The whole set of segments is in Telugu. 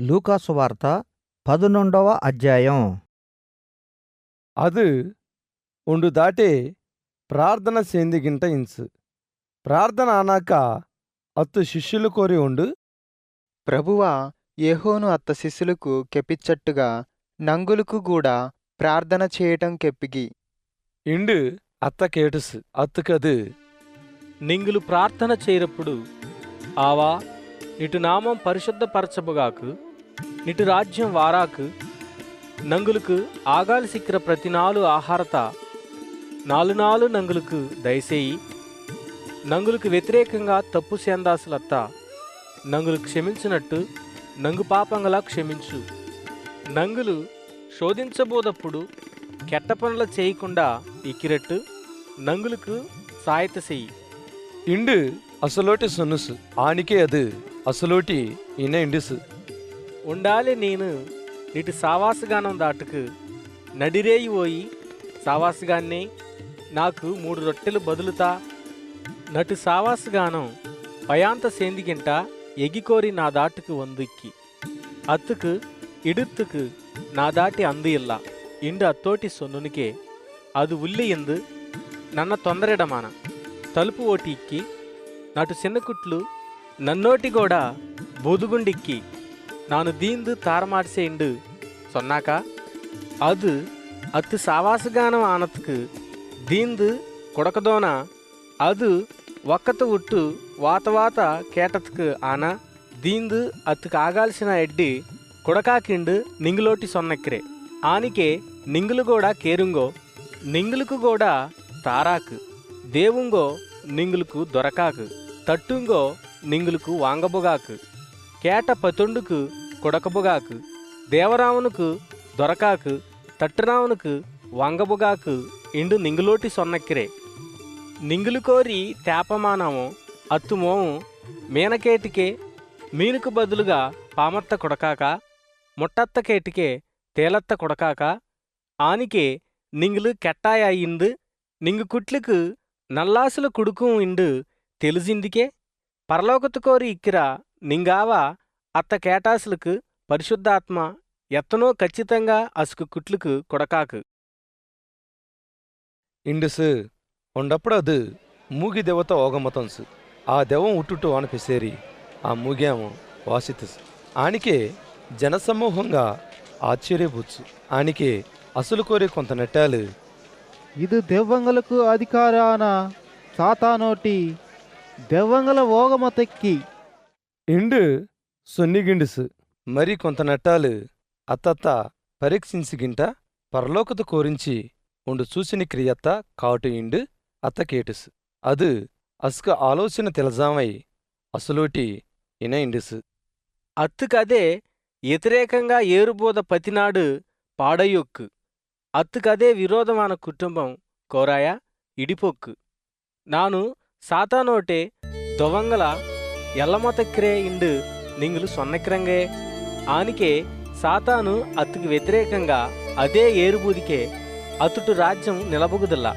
లూకాసు వార్త పదునొండవ అధ్యాయం. అది ఉండు దాటే ప్రార్థన సేందిగింట ఇన్సు ప్రార్థన అనాక అత్తు శిష్యులు కోరి ఉండు. ప్రభువా ఏహోను అత్త శిష్యులకు కెప్పిచ్చట్టుగా నంగులకు కూడా ప్రార్థన చేయటం కెప్పిగి. ఇండు అత్త కేటుసు అత్తుకదు. నింగులు ప్రార్థన చేయరప్పుడు ఆవా ఇటు నామం పరిశుద్ధపరచబుగాకు ఇటు రాజ్యం వారాకు నంగులకు ఆగాలి సిక్కిర ప్రతి నాలు ఆహారత. నాలు నాలు నంగులకు దయసేయి. నంగులకు వ్యతిరేకంగా తప్పు సేందాసులత్త. నంగులు క్షమించినట్టు నంగు పాపంగలా క్షమించు. నంగులు శోధించబోదప్పుడు కెట్ట పనులు చేయకుండా ఇక్కిరట్టు నంగులకు సాయత చెయ్యి ఇండు అసలోటి సొనుసు ఆనికే అది. అసలోటి ఇన ఇండుసు. ఉండాలి నేను. నీటి సావాసగానం దాటుకు నడిరేయి పోయి సావాసగాన్నే. నాకు మూడు రొట్టెలు బదులుతా. నటు సావాసగానం పయాంత సేందిగింట ఎగికోరి నా దాటుకు వందుక్కి. అత్తుకు ఇడుత్తుకు నా దాటి అందు ఇల్ల. ఇండు అత్తోటి సొన్నునికే. అది ఉల్లి ఎందు నన్న తొందరెడమాన. తలుపు ఓటి ఇక్కి. నటు చిన్నకుట్లు నన్నోటి కూడా బూదుగుండిక్కి. ನಾನು ದೀಂದು ತಾರಮಾಡಿಸೆಂಡು ಸೊನ್ನಾಕ ಅದು ಅತ್ತು ಸಾವಾಸಗಾನಂ ಆನತ್ಕು ದೀಂದು ಕೊಡಕದೋನ ಅದು ఒక్కత ఉట్టు వాత వాత కేటత్కు ఆన దీందు అత్తుకు ఆగాల్సిన ఎడ్డి కొడకాకిండు నింగులోటి సొన్నెక్కిరే ఆనికే నింగులు కూడా కేరుంగో నింగులకు కూడా తారాకు దేవుంగో నింగులకు దొరకాకు తట్టుంగో నింగులకు వాంగబుగాకు కేట పతుండుకు కొడకబుగాకు దేవరావునుకు దొరకాకు తట్టురావునుకు వంగబుగాకు ఇండు నింగులోటి సొన్నక్కిరే. నింగులు కోరి తేపమానము అత్తుమోము మీనకేటికే మీనుకు బదులుగా పామత్త కొడకాక ముట్టత్త కేటికే తేలత్త కొడకాక ఆనికే నింగులు కెట్టాయ నింగు కుట్లుకు నల్లాసుల కుడుకు ఇండు తెలిసిందికే పరలోకతు కోరి ఇక్కిరా నింగావా? అత్త కేటాసులకు పరిశుద్ధాత్మ ఎత్తనో ఖచ్చితంగా అసుకు కుట్లుకు కొడకాకు. ఇండుసు ఉండప్పుడు అది మూగి దేవత ఓగమతంసు. ఆ దెవం ఉట్టుట్టు అనిపిసేరి ఆ మూగేము వాసితస్. ఆనికే జనసమూహంగా ఆశ్చర్యపుచ్చు ఆనికే అసలు కోరి కొంత నెట్టాలి. ఇది దెవ్వంగలకు అధికారాన సాతానోటి దెవ్వంగల ఓగమతెక్కి ఇండు సొన్నిగిండుసు మరి కొంత నెట్టాలు అత్తత్త పరీక్షించిగింట పరలోకత కోరించి ఉండు చూసిన క్రియత్త కాటు ఇండు అత్త కేటుసు. అది అసుక ఆలోచన తెలజామై అసలోటి ఇన ఇండుసు. అత్తుకదే వ్యతిరేకంగా ఏరుబోద పతినాడు పాడయొక్కు అత్తుకదే విరోధమాన కుటుంబం కోరాయ ఇడిపొక్కు. నాను సాతానోటే దొవంగల ఎల్లమొతక్కిరే ఇండు నింగులు సొన్నకిరంగే ఆనికే సాతాను అతుకు వ్యతిరేకంగా అదే ఏరుబూదికే అతుటు రాజ్యం నిలబొగుదల్లా.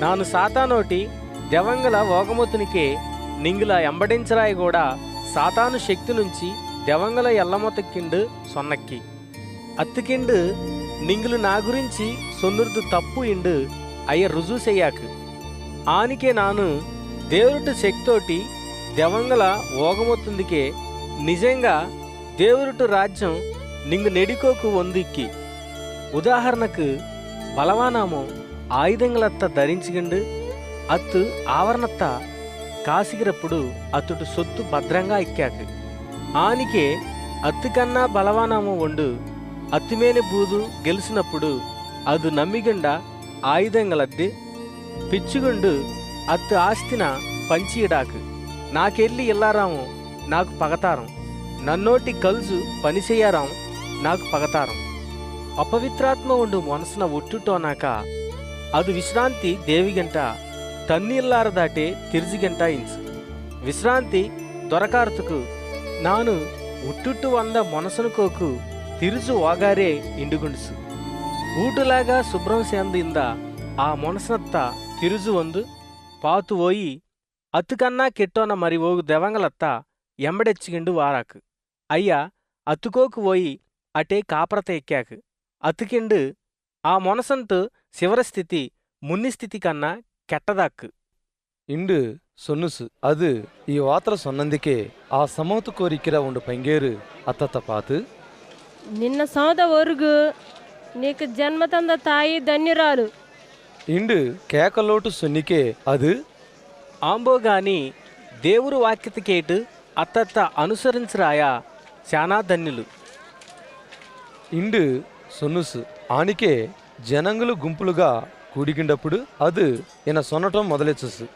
నాను సాతానోటి దెవంగల ఓగమొతునికే నింగుల ఎంబడించరాయి కూడా సాతాను శక్తి నుంచి దెవంగల ఎల్లమతక్కిండు సొన్నక్కి. అత్తుకిండు నింగులు నా గురించి సొన్నుర్దు తప్పు ఇండు అయ్య రుజువు చెయ్యాకు. ఆనికే నాను దేవుడు శక్తోటి దెవంగల ఓగమొత్తుందికే. నిజంగా దేవురుటు రాజ్యం నింగు నెడికోకు వందిక్కి. ఉదాహరణకు బలవానామో ఆయుధంగలత్త ధరించిగండు అత్తు ఆవరణత్త కాసిగిరప్పుడు అతడు సొత్తు భద్రంగా ఇక్కాకు ఆనికే అత్తుకన్నా బలవానామో వండు అత్తిమేని బూదు గెలిచినప్పుడు అదు నమ్మిగండ ఆయుధంగలద్ది పిచ్చుగుండు అత్తు ఆస్తిన పంచియడాకు. నాకెళ్ళి ఇల్లారాము నాకు పగతారం. నన్నోటి కలుసు పనిచెయ్యారాం నాకు పగతారం. అపవిత్రాత్మ ఉండు మనసున ఒట్టుటోనాక అది విశ్రాంతి దేవిగంట తన్నీల్లార దాటే తిరిజిగంట ఇంచు. విశ్రాంతి దొరకార్తుకు నాను ఉట్టుట్టు వంద మొనసనుకోకు తిరుజు వాగారే ఇండుగుండుసు. ఊటులాగా శుభ్రం సేందింద ఆ మనసునత్త తిరుజు వందు పాతు పోయి ఓయి అత్తుకన్నా కెట్టోన మరి ఓగు దెవంగలత్త ఎంబడెచ్చిగిండు వారాకు అయ్యా ಅತ್ತುಕೋಕು ಹೋಯಿ ಅಟೇ ಕಾಪರತ ಎಕ್ಕ್ಯಾಕ್ ಅತ್ತುಕೆಂಡು ಆ ಮೊನಸಂತು ಶಿವರ ಸ್ಥಿತಿ ಮುನ್ನಿ ಸ್ಥಿತಿ ಕನ್ನ ಕೆಟ್ಟದಾಕ್ இண்டு சொன்னுசு அது இவ்வாத்திர சொன்னந்திக்கே ஆ சமூத்து கோரிக்கிற உண்டு பங்கேறு அத்தத்தை பார்த்து నిన్న సౌద ఒరుగు నీకు జన్మ ತಂದ ತಾಯಿ ధన్యురాలు ఇండు కేకలోటు సొన్నికే అది ఆంబోగాని దేవురు వాక్యత కేటు అత్తత్త అనుసరించరాయా శానా ధన్యులు. ఇండు సొన్నుసు. ఆనికే జనంగులు గుంపులుగా కూడికిండప్పుడు అది ఈయన సొన్నటం మొదలెచ్చుసు.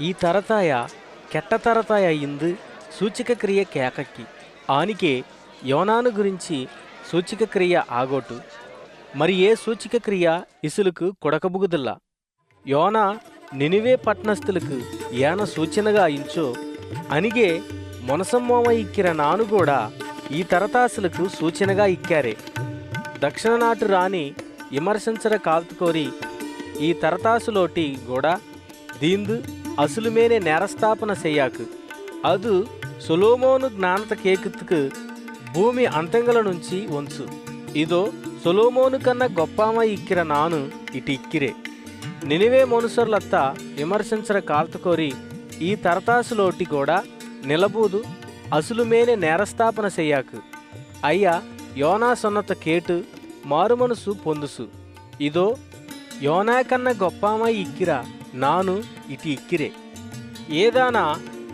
ఈ తరతాయ కెట్ట తరతాయ ఇందు సూచిక క్రియ కేకక్కి. ఆనికే యోనాను గురించి సూచిక క్రియ ఆగోటు. మరి ఏ సూచిక క్రియ ఇసులకు కొడకబుగుదిల్లా యోన నినివే పట్నస్థులకు యాన సూచనగా అయించో అనిగే మొనసమ్మోమ ఇక్కిర నాను కూడా ఈ తరతాసులకు సూచనగా ఇక్కారే. దక్షిణ నాటు రాణి విమర్శించర కాల్తుకోరి ఈ తరతాసులోటి కూడా దీందు అసలుమేనే నేరస్థాపన చెయ్యాకు అదు సులోమోను జ్ఞానత కేకుత్తుకు భూమి అంతంగల నుంచి వంచు. ఇదో సులోమోను కన్నా గొప్పమ ఇక్కిర నాను ఇటు ఇక్కిరే. నినివే మనుసరులత్త విమర్శించర కాల్తుకోరి ఈ తరతాసులోటి కూడా నిలబూదు అసలుమేనే నేరస్థాపన చెయ్యాకు. అయ్యా యోనా సొన్నత కేటు మారుమనసు పొందుసు. ఇదో యోనా కన్న గొప్పామ ఇక్కిరా నాను ఇటు ఇక్కిరే. ఏదానా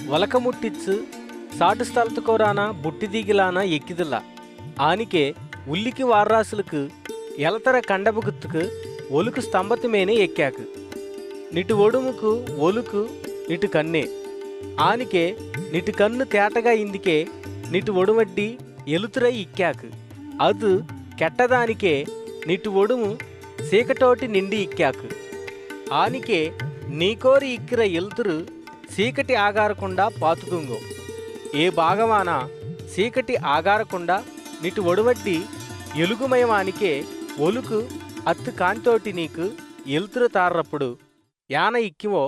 వలకముట్టిచ్చు సాటు స్థలతుకోరాన బుట్టి దిగిలానా ఎక్కిదిలా. ఆనికే ఉల్లికి వారాసులకు ఎలతర కండబుగుత్తుకు ఒలుకు స్తంభతమేనే ఎక్కాకు. నిటు ఒడుముకు ఒలుకు నిటు కన్నే. ఆనికే నిటు కన్ను తేటగా ఇందికే నిటు ఒడుమడ్డి ఎలుతురై ఇక్కాకు. అదు కెట్టదానికే నిటు ఒడుము సీకటోటి నిండి ఇక్కాకు. ఆనికే నీకోరి ఇక్కిర ఎలుతురు చీకటి ఆగారకుండా పాతుకుంగో. ఏ భాగమాన చీకటి ఆగారకుండా నిటు ఒడువడ్డి ఎలుగుమయమానికే ఒలుకు అత్తు కాంతోటి నీకు ఎలుతురు తారప్పుడు యాన ఇక్కివో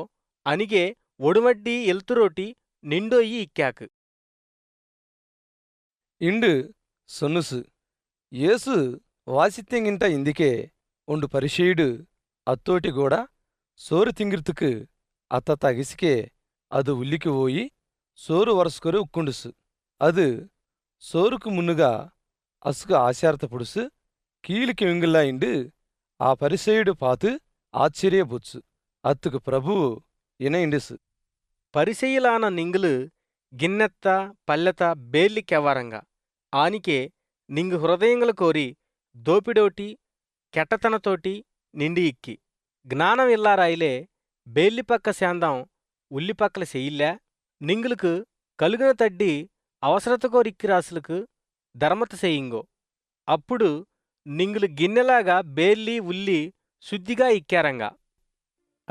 అనిగే ఒడుమడ్డి ఎలుతురోటి నిండొయ్యి ఇక్కాకు ఇండు సొన్నుసు యేసు వాసిత్యంగింట ఇందికే ఉండు పరిచయుడు అత్తోటి కూడా సోరు తింగిర్తుకు అత్త తగిసికే అది ఉల్లికి పోయి సోరు వరసుకొని ఉక్కుండుసు అది సోరుకు మున్నుగా అసుకు ఆశారత పుడుసు కీలికి వింగుల్లా ఇండు ఆ పరిచయుడు పాతు ఆశ్చర్యబుచ్చు అత్తుకు ప్రభువు ఇన ఇండుసు నింగులు గిన్నెత్త పల్లెత బేల్లికెవ్వరంగా ఆనికే నింగు హృదయంగులు కోరి దోపిడోటి కెట్టతనతోటి నిండి ఇక్కి. జ్ఞానం ఇల్లారాయిలే బేల్లిపక్క శాందం ఉల్లిపక్కల చెయ్యిల్లా నింగులకు కలుగున తడ్డి అవసరత కోరిక్కి రాసులకు ధర్మత చేయింగో. అప్పుడు నింగులు గిన్నెలాగా బేర్లి ఉల్లి శుద్ధిగా ఇక్కారంగా.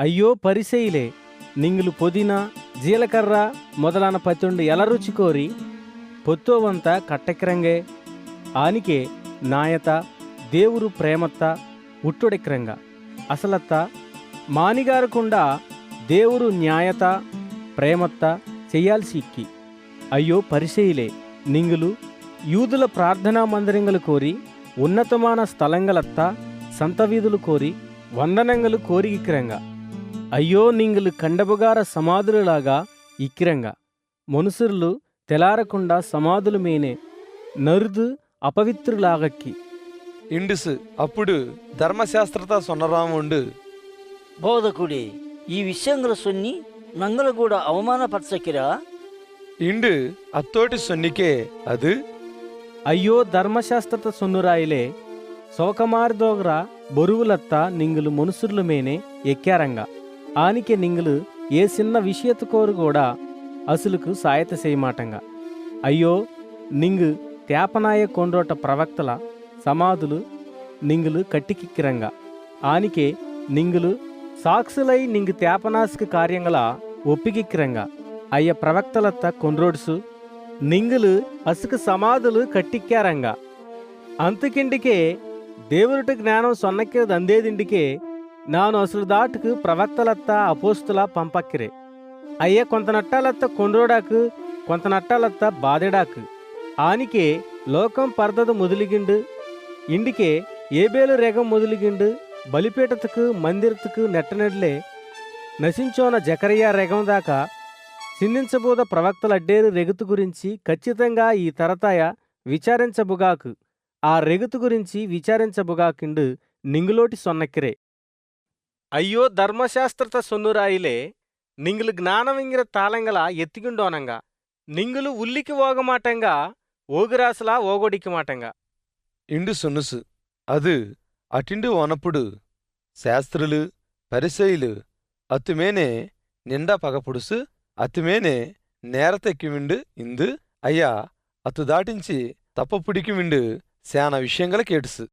అయ్యో పరిసెయిలే నింగులు పుదీనా జీలకర్ర మొదలైన పతుండు ఎల రుచి కోరి? పొత్తోవంత కట్టెక్రంగే ఆనికే నాయత దేవురు ప్రేమత్త ఉట్టుడెక్రంగ. అసలత్త మానిగారకుండా దేవురు న్యాయత ప్రేమత్త చేయాల్సి ఇక్కి. అయ్యో పరిశైలే నింగులు యూదుల ప్రార్థనా మందిరంగలు కోరి? ఉన్నతమాన స్థలంగలత్త సంత వీధులు కోరి వందనంగలు కోరి ఇక్కిరంగా. అయ్యో నింగులు కండబుగార సమాధులలాగా ఇక్కిరంగా. మనుసురులు తెలారకుండా సమాధులు మేనే నరుదు అపవిత్రులాగక్కి. ఇండుసు అప్పుడు ధర్మశాస్త్రత సొన్నరాముండు. బోధకుడే ఈ విషయంలో సొన్ని నంగలు కూడా అవమానపరచకిరా? ఇండు అత్తోటి సొన్నికే అది అయ్యో ధర్మశాస్త్రత సొన్నురాయిలే శోకమార్దోగర బొరువులత్త నింగులు మనుసుర్లు మేనే ఎక్కారంగా. ఆనికే నింగులు ఏ చిన్న విషయత కోరు కూడా అసులుకు సాయత చేయమాటంగా. అయ్యో నింగు తేపనాయ కొండ్రోట ప్రవక్తల సమాధులు నింగులు కట్టికిక్కిరంగా. ఆనికే నింగులు సాక్షులై నింగు తేపనాశక కార్యంగల ఒప్పికిక్కిరంగా. అయ్య ప్రవక్తలత్త కొండ్రోడ్సు నింగులు ಅಸುಕ సమాధులు కట్టిక్కారంగా. అంతకిండికే దేవునిటి జ్ఞానం సొన్నక్కిరది అందేదిండికే నాను అసలు దాటుకు ప్రవక్తలత్త అపోస్తుల పంపక్కిరే. అయ్యే కొంత నట్టాలత్త కొండ్రోడాకు కొంత నట్టాలత్త బాధడాకు. ఆనికే లోకం పర్దదు ముదిలిగిండు ఇండికే ఏబేలు రేగం ముదిలిగిండు బలిపీటతకు మందిరతకు నెట్టనెడ్లే నశించోన జకరయ్య రేగం దాకా సిందించబోద ప్రవక్తల అడ్డేరు రెగుతు గురించి ఖచ్చితంగా ఈ తరతాయ విచారించబుగాకు. ఆ రెగుతు గురించి విచారించబుగాకిండు నింగులోటి సొన్నక్కిరే. అయ్యో ధర్మశాస్త్రత సొన్నురాయిలే నింగులు జ్ఞానవింగిర తాళంగల ఎత్తిగుండోనంగా. నింగులు ఉల్లికి ఓగమాటంగా ఓగురాసులా ఓగొడికి మాటంగా. ఇండు సున్నుసు. అది అటిండు ఓనప్పుడు శాస్త్రులు పరిశైలు అతిమేనే నిండా పగపుడుసు అతుమేనే నేరతెక్కివిండు ఇందు అయ్యా అతు దాటించి తప్పపుడికి విండు శాన విషయంగల కేటుసు